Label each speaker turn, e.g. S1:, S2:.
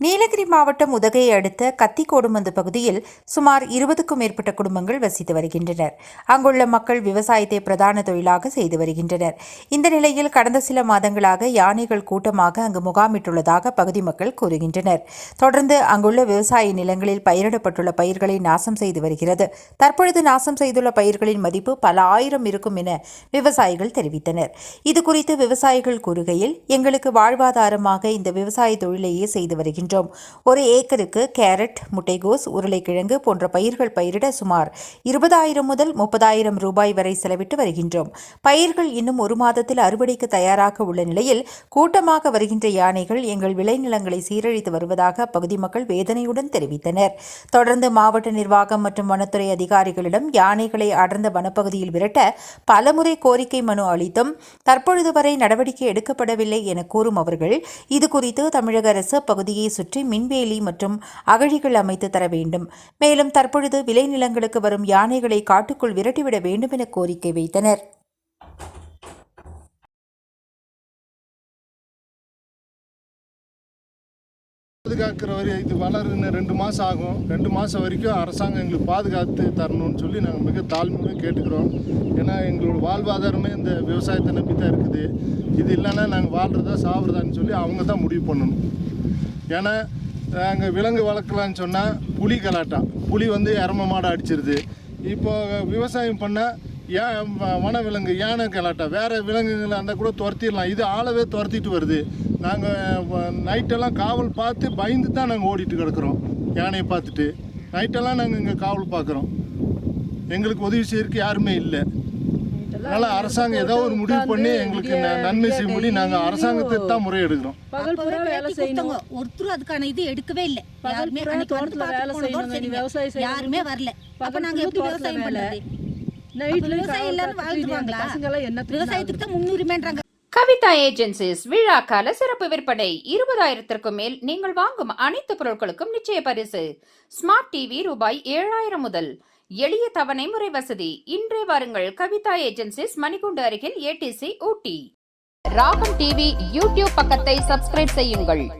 S1: நீலகிரி மாவட்டம் உதகையை அடுத்த கத்தி கோடுமந்து பகுதியில் சுமார் இருபதுக்கும் மேற்பட்ட குடும்பங்கள் வசித்து வருகின்றனர். அங்குள்ள மக்கள் விவசாயத்தை பிரதான தொழிலாக செய்து வருகின்றனர். இந்த நிலையில் கடந்த சில மாதங்களாக யானைகள் கூட்டமாக அங்கு முகாமிட்டுள்ளதாக பகுதி மக்கள் கூறுகின்றனர். தொடர்ந்து அங்குள்ள விவசாய நிலங்களில் பயிரிடப்பட்டுள்ள பயிர்களை நாசம் செய்து வருகிறது. தற்பொழுது நாசம் செய்துள்ள பயிர்களின் மதிப்பு பல ஆயிரம் இருக்கும் என விவசாயிகள் தெரிவித்தனர். இதுகுறித்து விவசாயிகள் கூறுகையில் எங்களுக்கு வாழ்வாதாரமாக இந்த விவசாய தொழிலையே செய்து வருகின்றோம் ஒரு ஏக்கருக்கு கேரட் முட்டைகோஸ் உருளைக்கிழங்கு போன்ற பயிர்கள் பயிரிட சுமார் இருபதாயிரம் முதல் முப்பதாயிரம் ரூபாய் வரை செலவிட்டு வருகின்றோம். பயிர்கள் இன்னும் ஒரு மாதத்தில் அறுவடைக்கு தயாராக உள்ள நிலையில் கூட்டமாக வருகின்ற யானைகள் எங்கள் விளைநிலங்களை சீரழித்து வருவதாக அப்பகுதி மக்கள் வேதனையுடன் தெரிவித்தனர். தொடர்ந்து மாவட்ட நிர்வாகம் மற்றும் வனத்துறை அதிகாரிகளிடம் யானைகளை அடர்ந்த வனப்பகுதியில் விரட்ட பலமுறை கோரிக்கை மனு அளித்தும் தற்பொழுது வரை நடவடிக்கை எடுக்கப்படவில்லை என கூறும் அவர்கள் இதுகுறித்து தமிழக அரசு பகுதியை சுற்றி மின்வேலி மற்றும் அகழிகள் அமைத்து தர வேண்டும். மேலும் தற்பொழுது விளைநிலங்களுக்கு வரும் யானைகளை காட்டுக்குள் விரட்டிவிட வேண்டும் என கோரிக்கை வைத்தனர்.
S2: பாதுகாக்கிற வரை இது வளருன்னு ரெண்டு மாதம் ஆகும். ரெண்டு மாதம் வரைக்கும் அரசாங்கம் எங்களுக்கு பாதுகாத்து தரணும்னு சொல்லி நாங்கள் மிக தாழ்மையாக கேட்டுக்கிறோம். ஏன்னா எங்களோட வாழ்வாதாரமே இந்த விவசாயத்தை நம்பி தான் இருக்குது. இது இல்லைன்னா நாங்கள் வாழ்கிறதா சாப்பிட்றதான்னு சொல்லி அவங்க தான் முடிவு பண்ணணும். ஏன்னா நாங்கள் விலங்கு வளர்க்கலான்னு சொன்னால் புலி கலாட்டம் புலி வந்து எரம மாடை அடிச்சிருது. இப்போ விவசாயம் பண்ணால் ஏன் வ- வனவிலங்கு யானை கலாட்டா. வேறு விலங்குகளை அந்த கூட துரத்திடலாம். இது ஆளவே துரத்திட்டு வருது. நாங்கள் நைட்டெல்லாம் காவல் பார்த்து பயந்து தான் நாங்கள் ஓடிட்டு கிடக்குறோம். யானையை பார்த்துட்டு. நைட்டெல்லாம் நாங்கள் இங்கே காவல் பார்க்குறோம். எங்களுக்கு உதவி செய்யறதுக்கு யாருமே இல்லை. அதனால் அரசாங்கம் ஏதோ ஒரு முடிவு பண்ணி எங்களுக்கு நன்மை செய்ய முடியும் நாங்கள் அரசாங்கத்தை தான் முறையெடுக்கிறோம்
S3: பகல் பூரா வேலை
S4: பேட்டி
S3: செய்யணும்.
S4: கொடுத்தாங்க. ஒருத்தரும் அதுக்கான இது எடுக்கவே இல்ல.
S3: பகல்
S4: யாருமே
S3: வேலை செய்யணும். விவசாயம் செய்யணும்.
S4: யாருமே வரல. அப்ப நாங்க எப்படி விவசாயம்
S3: என்ன
S4: விவசாயத்துக்கு தான் முன்னுரிமைன்றாங்க.
S5: கவிதா ஏஜென்சிஸ் விழாக்கால சிறப்பு விற்பனை இருபதாயிரத்திற்கும் மேல் நீங்கள் வாங்கும் அனைத்து பொருட்களுக்கும் நிச்சய பரிசு. ஸ்மார்ட் டிவி ரூபாய் ஏழாயிரம் முதல் எளிய தவணை முறை வசதி. இன்றே வாருங்கள். கவிதா ஏஜென்சிஸ் மணிகுண்டு அருகில் ஏடிசி ஊட்டி. ராகம் டிவி யூடியூப் பக்கத்தை சப்ஸ்கிரைப் செய்யுங்கள்.